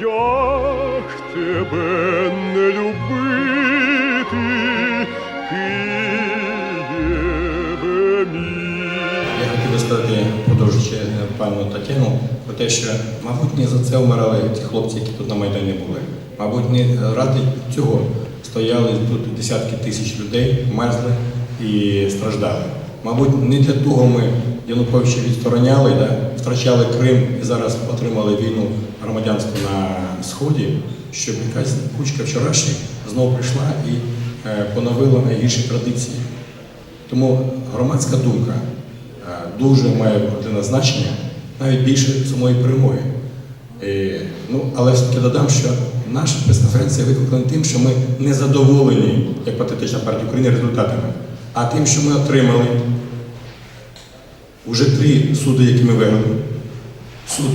Як тебе не любити, Києве мій? Я хотів би сказати, продовжуючи е, пану Тетяну, про те, що, мабуть, не за це вмирали ті хлопці, які тут на Майдані були. Мабуть, не ради цього стояли тут десятки тисяч людей, мерзли і страждали. Мабуть, не для того ми Януковича відстороняли, да, втрачали Крим і зараз отримали війну громадянську на Сході, щоб якась кучка вчорашніх знову прийшла і е, поновила найгірші традиції. Тому громадська думка е, дуже має важливе значення, навіть більше самої перемоги. Е, Ну, але все-таки додам, що наша прес-конференція викликана тим, що ми не задоволені, як патріотична партія України, результатами, а тим, що ми отримали вже три суди, які ми виграли. Суд,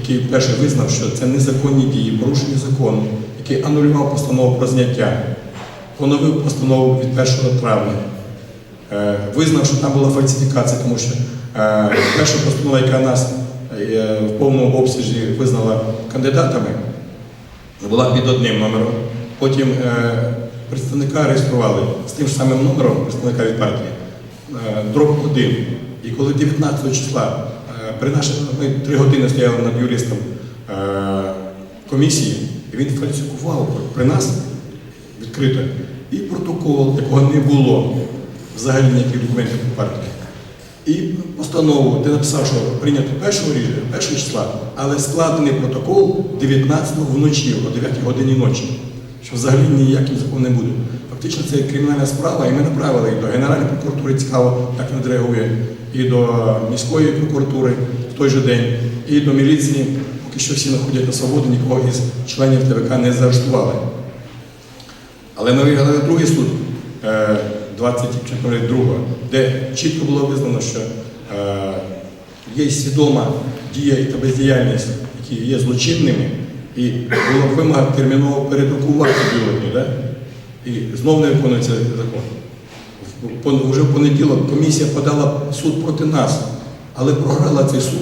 який перший визнав, що це незаконні дії, порушення закону, який анулював постанову про зняття, поновив постанову від 1 травня. Е, визнав, що там була фальсифікація, тому що е, перша постанова, яка нас е, в повному обсязі визнала кандидатами, була під одним номером. Потім представника реєстрували з тим ж самим номером представника від партії, е, дроб 1. І коли 19 числа е, при нашій, ми три години стояли над юристом е, комісії, і він фальсифікував при нас відкрито і протокол, якого не було взагалі ніяких документів по партії. І постанову, де написав, що прийнято першого рішення, першого числа, але складений протокол 19-го вночі, о 9 годині ночі, що взагалі ніяким законом не буде. Фактично це кримінальна справа, і ми направили і до Генеральної прокуратури цікаво, як не реагує, і до міської прокуратури в той же день, і до міліції. Поки що всі знаходять на свободі, нікого із членів ТВК не заарештували. Але ми виграли другий суд е, 22, де чітко було визнано, що е, є свідома дія та бездіяльність, які є злочинними, і була вимога терміново передрукувати бюлетні, да? і знову не виконується закон. Вже в понеділок комісія подала суд проти нас, але програла цей суд.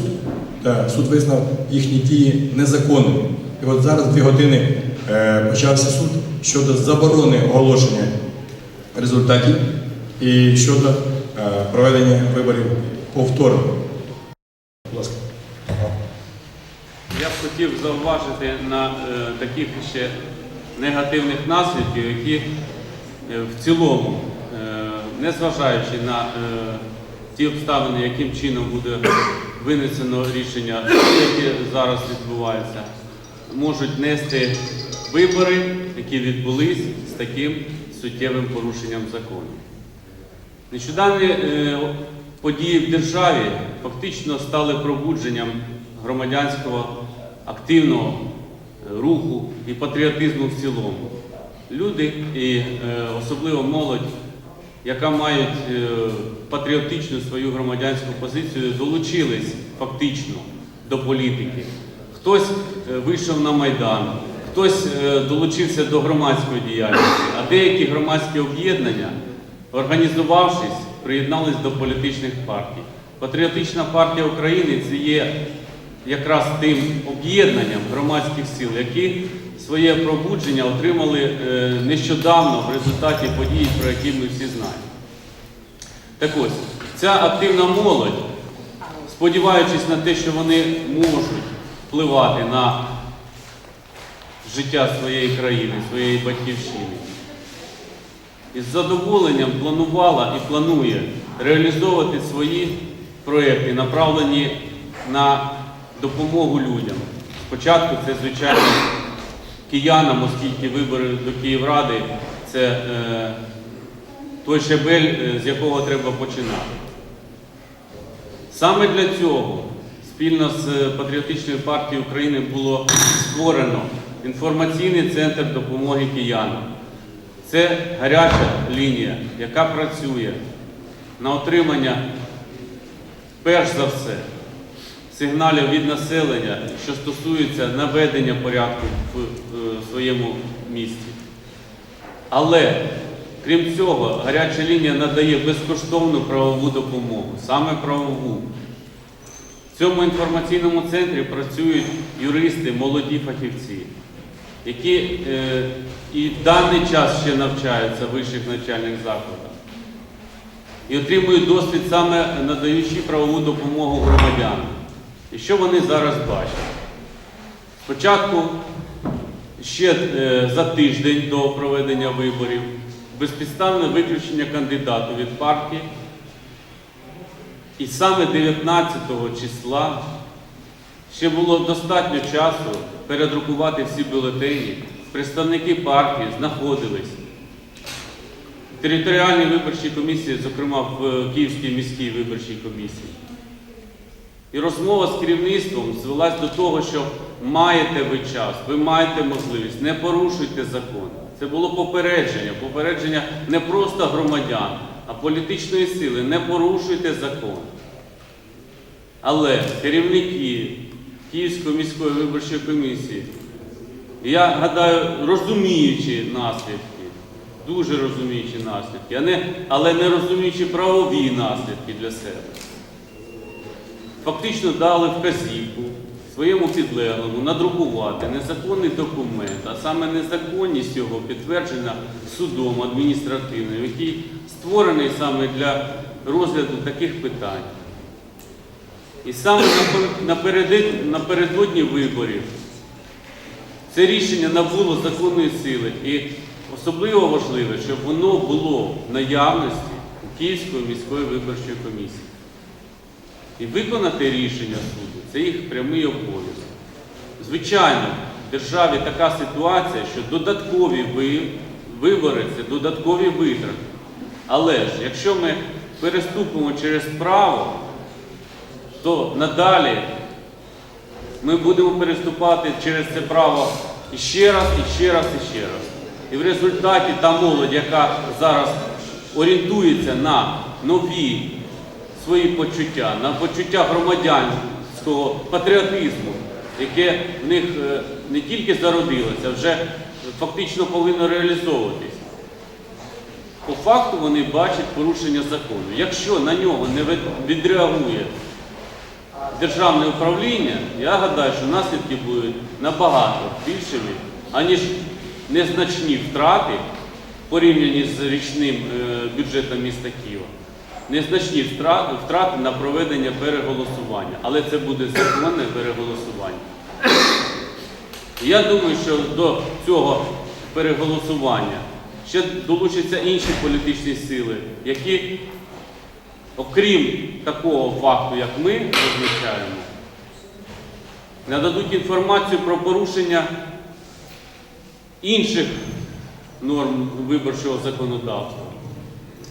Та суд визнав їхні дії незаконними. І от зараз дві години е, почався суд щодо заборони оголошення результатів і щодо е, проведення виборів повторно. Хотів зауважити на е, таких ще негативних наслідків, які е, в цілому, е, незважаючи на ті обставини, яким чином буде винесено рішення, які зараз відбуваються, можуть нести вибори, які відбулись з таким суттєвим порушенням закону. Нещодавні події в державі фактично стали пробудженням громадянського активного е, руху і патріотизму в цілому. Люди, і е, особливо молодь, яка мають е, патріотичну свою громадянську позицію, долучились фактично до політики. Хтось вийшов на Майдан, хтось долучився до громадської діяльності, а деякі громадські об'єднання організувавшись, приєднались до політичних партій. Патріотична партія України це є якраз тим об'єднанням громадських сил, які своє пробудження отримали е, нещодавно в результаті подій, про які ми всі знаємо. Так ось, ця активна молодь, сподіваючись на те, що вони можуть впливати на життя своєї країни, своєї батьківщини, із задоволенням планувала і планує реалізовувати свої проекти, направлені на допомогу людям. Спочатку це, звичайно, киянам, оскільки вибори до Київради це е, той щебель, е, з якого треба починати. Саме для цього спільно з Патріотичною партією України було створено інформаційний центр допомоги киянам. Це гаряча лінія, яка працює на отримання, перш за все, сигналів від населення, що стосуються наведення порядку в е, своєму місті. Але, крім цього, гаряча лінія надає безкоштовну правову допомогу, саме правову. В цьому інформаційному центрі працюють юристи, молоді фахівці, які е, і в даний час ще навчаються в вищих навчальних закладах і отримують досвід саме надаючи правову допомогу громадянам. І що вони зараз бачать? Спочатку ще е, за тиждень до проведення виборів безпідставне виключення кандидату від партії. І саме 19 числа ще було достатньо часу передрукувати всі бюлетені. Представники партії знаходились в територіальній виборчій комісії, зокрема в е, Київській міській виборчій комісії. І розмова з керівництвом звелась до того, що маєте ви час, ви маєте можливість, не порушуйте закон. Це було попередження, попередження не просто громадян, а політичної сили. Не порушуйте закон. Але керівники Київської міської виборчої комісії, я гадаю, розуміючи наслідки, дуже розуміючи наслідки, але не розуміючи правові наслідки для себе фактично дали вказівку своєму підлеглому надрукувати незаконний документ, а саме незаконність його підтверджена судом адміністративним, який створений саме для розгляду таких питань. І саме напередодні виборів це рішення набуло законної сили. І особливо важливо, щоб воно було в наявності у Київської міської виборчої комісії. І виконати рішення суду це їх прямий обов'язок. Звичайно, в державі така ситуація, що додаткові вибори це додаткові витрати. Але ж, якщо ми переступимо через право, то надалі ми будемо переступати через це право іще раз, і ще раз, і ще раз. І в результаті та молодь, яка зараз орієнтується на нові свої почуття, на почуття громадянського патріотизму, яке в них е, не тільки зародилося, а вже фактично повинно реалізовуватись. По факту вони бачать порушення закону. Якщо на нього не відреагує державне управління, я гадаю, що наслідки будуть набагато більшими, аніж незначні втрати порівняні з річним е, бюджетом міста Києва. Незначні втрати, на проведення переголосування, але це буде законне переголосування. Я думаю, що до цього переголосування ще долучаться інші політичні сили, які окрім такого факту, як ми розмічаємо, нададуть інформацію про порушення інших норм виборчого законодавства,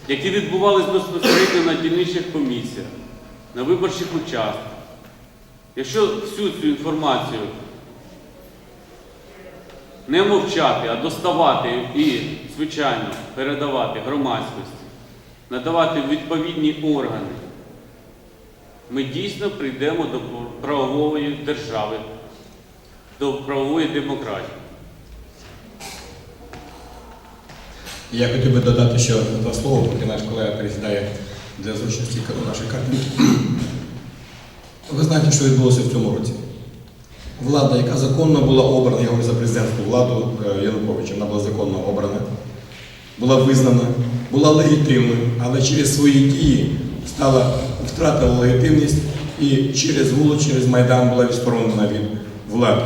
які відбувалися безпосередньо на дільничних комісіях, на виборчих участках. Якщо всю цю інформацію не мовчати, а доставати і, звичайно, передавати громадськості, надавати відповідні органи, ми дійсно прийдемо до правової держави, до правової демократії. Я хотів би додати ще два слова, поки наш колега пересідає для зручності нашої картинки. Ви знаєте, що відбулося в цьому році. Влада, яка законно була обрана, я говорю за президентську владу е, Януковича, вона була законно обрана, була визнана, була легітимною, але через свої дії стала, втратила легітимність і через вулицю, через Майдан була відсторонена від влади.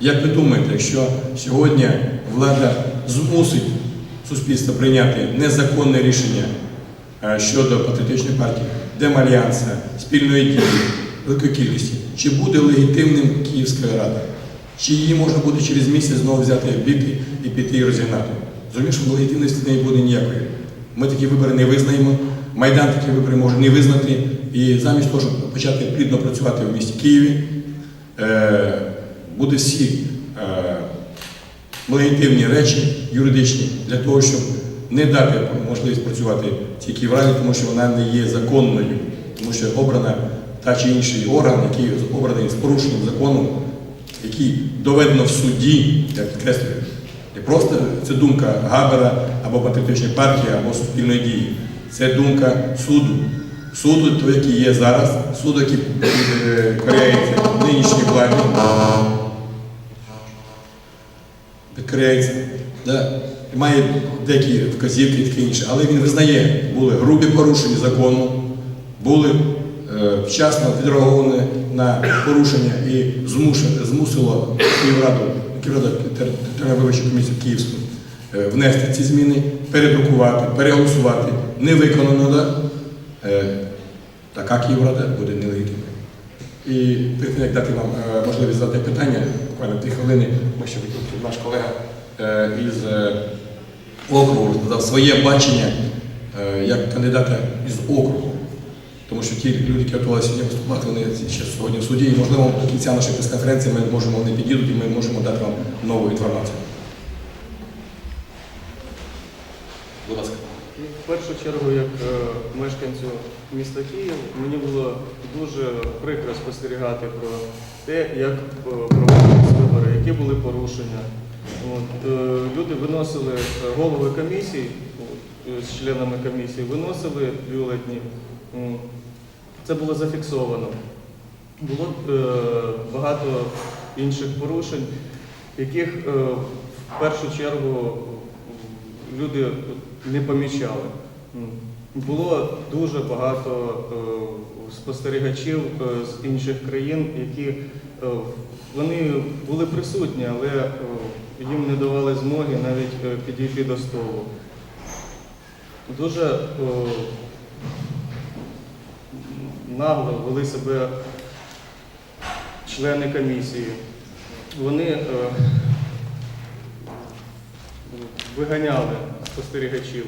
Як ви думаєте, якщо сьогодні влада змусить суспільство прийняти незаконне рішення е, щодо патріотичної партії, демальянса, спільної дії, великої кількості, чи буде легітимним Київська рада? Чи її можна буде через місяць знову взяти біти і піти і розігнати? Зрозуміло, що легітимності не буде ніякої. Ми такі вибори не визнаємо, Майдан такі вибори може не визнати. І замість того, щоб почати плідно працювати в місті Києві, е, буде всі е, легітимні речі юридичні для того, щоб не дати можливість працювати тільки в раді, тому що вона не є законною, тому що обрана та чи інший орган, який обраний з порушенням закону, який доведено в суді, я підкреслюю, не просто це думка Габера або патріотичної партії, або суспільної дії. Це думка суду. суду, який є зараз, суду, який е, коряється нинішній владі, підкоряється, да, має деякі вказівки таке інше, але він визнає, були грубі порушення закону, були е, вчасно відреаговані на порушення і змусило Київраду, Київраду виборчу комісію Київську е, внести ці зміни, передрукувати, переголосувати. Не виконано, да? Е, така Київрада буде нелегітимною. І перед тим, як дати вам е, можливість задати питання, буквально дві хвилини, ми ще викликали наш колега е, із е, округу розказав своє бачення е, як кандидата із округу. Тому що ті люди, які готувалися сьогодні виступати, вони ще сьогодні в суді, і можливо до кінця нашої прес-конференції ми можемо не підійдуть і ми можемо дати вам нову інформацію. Будь ласка. Ну, В першу чергу, як е, мешканцю міста Київ, мені було дуже прикро спостерігати про те, як е, проводились вибори, які були порушення. От, е, люди виносили голови комісій з членами комісії, виносили бюлетні. Це було зафіксовано. Було багато інших порушень, яких в першу чергу люди не помічали. Було дуже багато е, спостерігачів е, з інших країн, які е, вони були присутні, але їм не давали змоги навіть підійти до столу. Дуже нагло вели себе члени комісії. Вони виганяли спостерігачів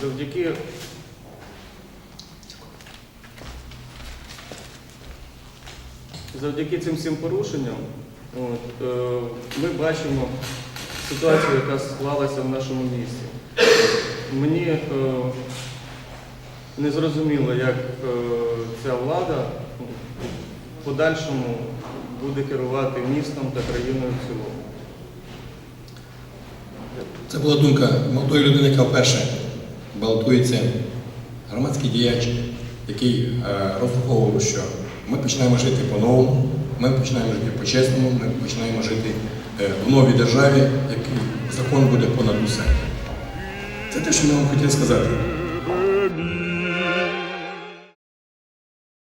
завдяки завдяки цим всім порушенням от, е, ми бачимо ситуацію, яка склалася в нашому місті. Мені е, не зрозуміло, як е, ця влада в подальшому буде керувати містом та країною в цілому. Це була думка молодої людини, яка вперше балотується, громадський діяч, який е, розраховував, що ми починаємо жити по-новому, ми починаємо жити по-чесному, ми починаємо жити е, в новій державі, який закон буде понад усе. Це те, що ми вам хотіли сказати.